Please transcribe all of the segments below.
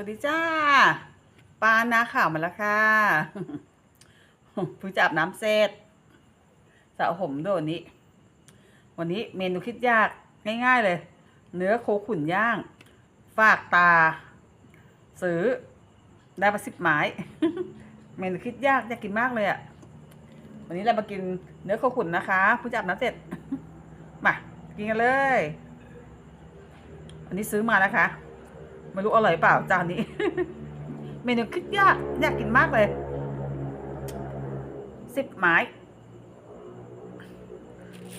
วัสดีจ้าปานาข่าวมาแล้วค่ะเพิ่งจะอาบน้ำเสร็จสระผมด้วยวันนี้ วันนี้เมนูคิดยากง่าย ๆเลย เนื้อโคขุนย่าง ฝากตา ซื้อได้มาสิบไม้ เมนูคิดยากอยากกินมากเลยอะ่ะ วันนี้เรามากินเนื้อโคขุนนะคะเพิ่งจะอาบน้ำเสร็จมากินกันเลย อันนี้ซื้อมานะคะ ไม่รู้อร่อยเปล่าจานนี้ เมนูคิดยากอยากกินมากเลยสิบไม้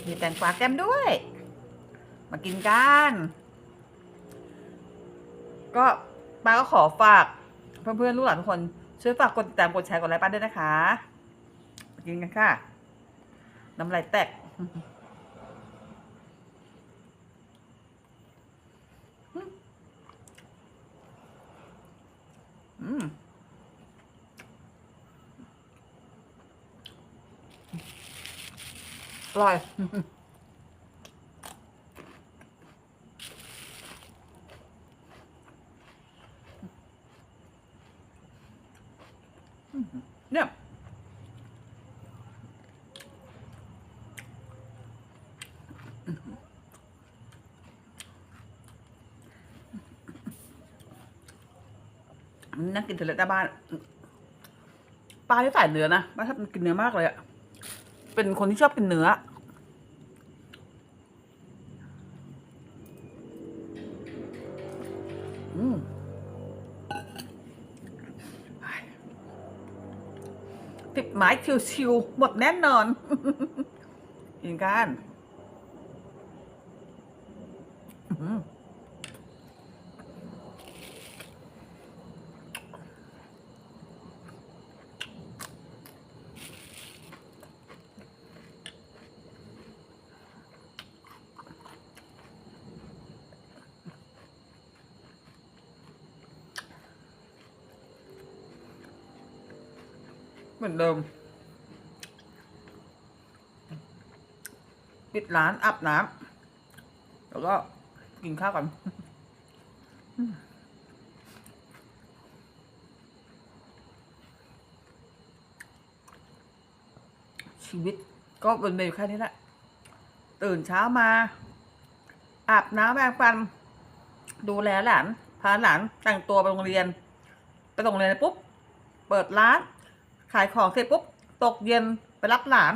มีแตงกวาแก้มด้วย มากินกัน ก็ป้าก็ขอฝาก เพื่อนๆ ลูกหลานทุกคน ช่วยฝากกดติดตามกดแชร์กดไลค์ป้าด้วยนะคะมากินกันค่ะ น้ำลายแตก อร่อย เนี่ยนั่งกินเถอะเลยหน้าบ้านปลาที่ใส่เนื้อนะป้าชอบกินเนื้อมากเลยอะ เป็นคนที่ชอบกินเนื้อ อืมติดไม้ชิวๆหมดแน่นอนกินกัน อื้อ เหมือนเดิม ปิดร้านอาบน้ำแล้วก็กินข้าวกันชีวิตก็เป็นไปอยู่แค่นี้แหละ ตื่นเช้ามา อาบน้ำแปรงฟัน ดูแลหลาน พาหลานแต่งตัวไปโรงเรียน ไปโรงเรียนปุ๊บ เปิดร้าน ขายของเสร็จปุ๊บตกเย็นไปรับหลาน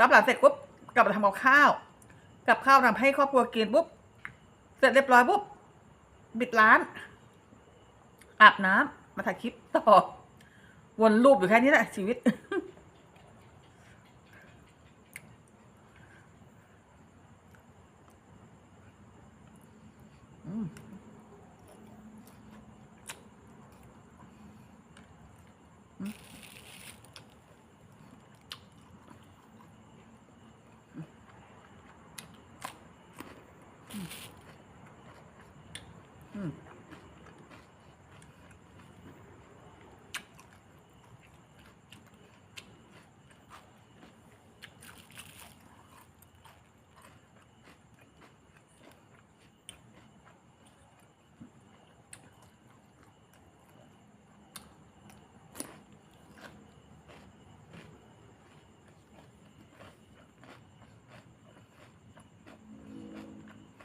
รับหลานเสร็จปุ๊บกลับมาทำกับข้าว กับข้าวทำให้ครอบครัวกินปุ๊บเสร็จเรียบร้อยปุ๊บปิดร้าน อาบน้ำมาถ่ายคลิปต่อวนลูปอยู่แค่นี้แหละชีวิต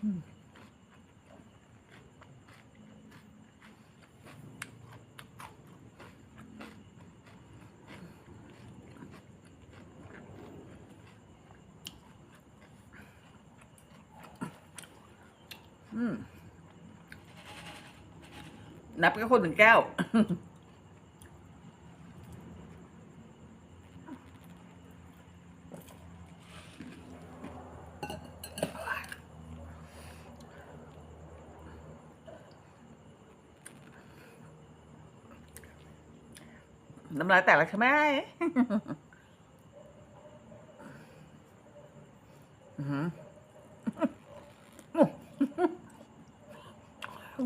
นับก็คนหนึ่งแก้ว น้ำลายแตกแล้วใช่ไหม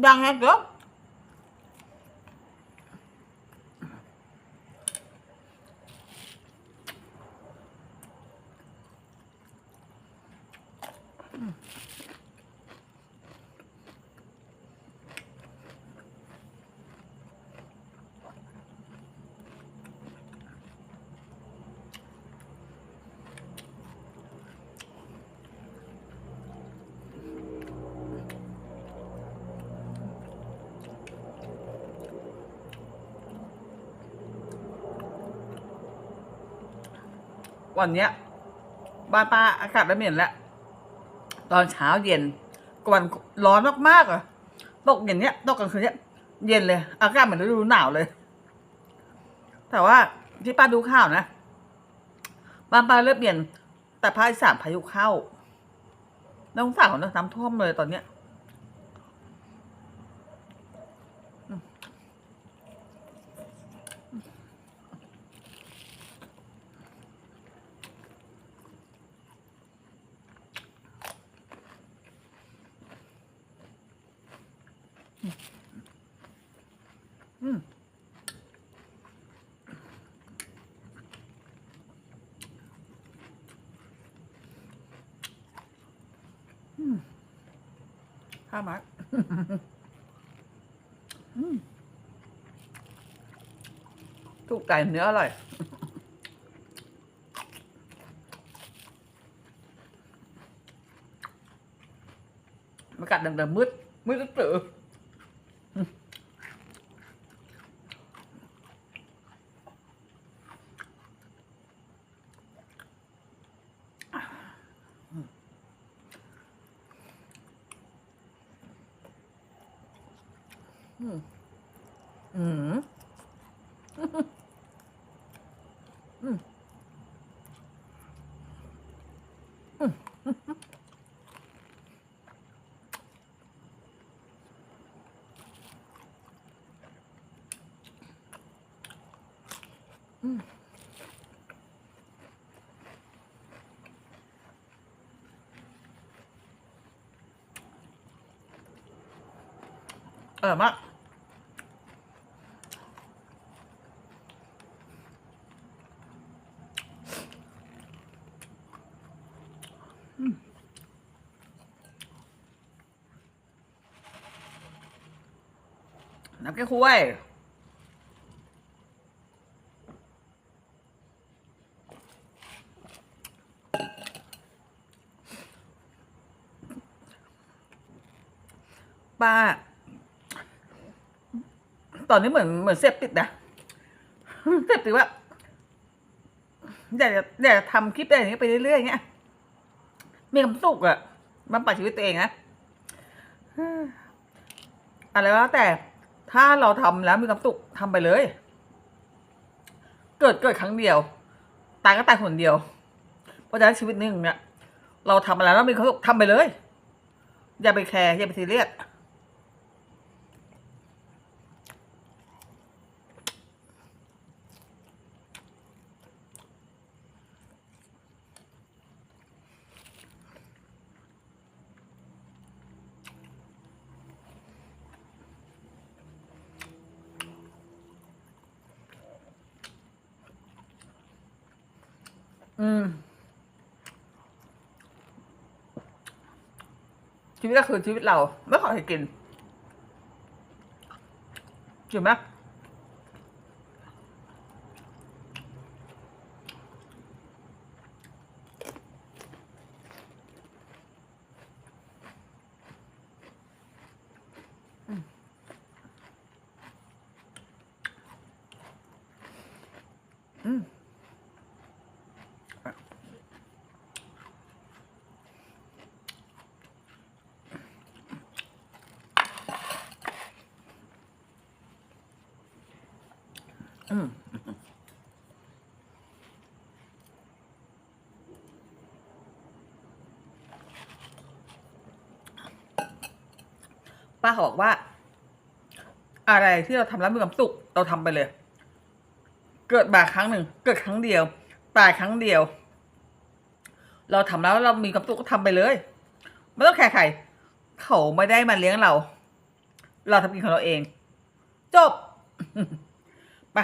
ดังนะเดี๋ยว วันเนี้ยบ้านป้าอากาศเริ่มเย็นแล้ว ตอนเช้าเย็นกวันร้อนมากๆอะตกอย่างเนี้ยตกกลางคืนเนี้ย เย็นเลย อากาศเหมือนฤดูหนาวเลย แต่ว่าที่ป้าดูข่าวนะบ้านป้าเริ่มเย็นแต่ภาคอีสานพายุเข้าน้องสาวน้ำท่วมเลยตอนเนี้ย ข้าวมัดอืมถูกใจเนื้ออร่อยมันกัดเดิมๆมืดมืดตื่นอื มอืมอืมอืมอืมอร่อยมาก น้ำแก้คุ้ยป้า ตอนนี้เหมือนเหมือนเสพติดนะเสพติดว่าอยากจะอยากจะทำคลิปอะไรอย่างเงี้ยไปเรื่อยๆเงี้ยมีความสุขอะมันปัดชีวิตตัวเองนะอะไรก็แล้วแต่ ถ้าเราทำแล้วมีความสุขทำไปเลย เกิดเกิดครั้งเดียว ตายก็ตายคนเดียว เพราะฉะนั้นชีวิตหนึ่งเนี่ยเราทำอะไรแล้วมีความสุขทำไปเลย อย่าไปแคร์อย่าไปซีเรียส อืมชีวิตก็คือชีวิตเรา ไม่ขอให้กินจริงไหม ป้าเขาบอกว่า อะไรที่เราทำแล้วมีความสุขเราทำไปเลย เกิดมาครั้งหนึ่งเกิดครั้งเดียว ตายครั้งเดียว เราทำแล้วเรามีความสุขก็ทำไปเลยไม่ต้องแคร์ใครเขาไม่ได้มาเลี้ยงเรา เราทำกินของเราเอง จบไป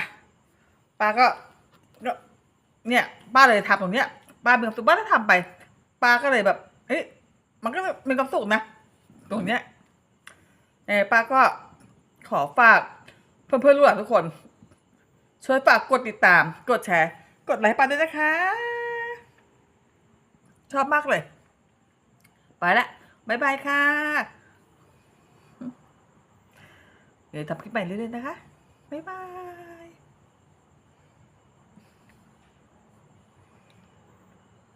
ป้าก็ก็เนี่ย ป้าเลยทำตรงเนี้ยป้ามีความสุขป้าก็ทำไป ป้าก็เลยแบบเฮ้ยมันก็มีความสุขนะ ตรงเนี้ย เออป้าก็ขอฝากเพื่อนๆรู้หลานทุกคน ช่วยฝากกดติดตาม กดแชร์ กดไลค์ป้าด้วยนะคะ ชอบมากเลย ไปละบ๊ายบายค่ะ เดี๋ยวทำคลิปใหม่เรื่อยๆนะคะ บ๊ายบาย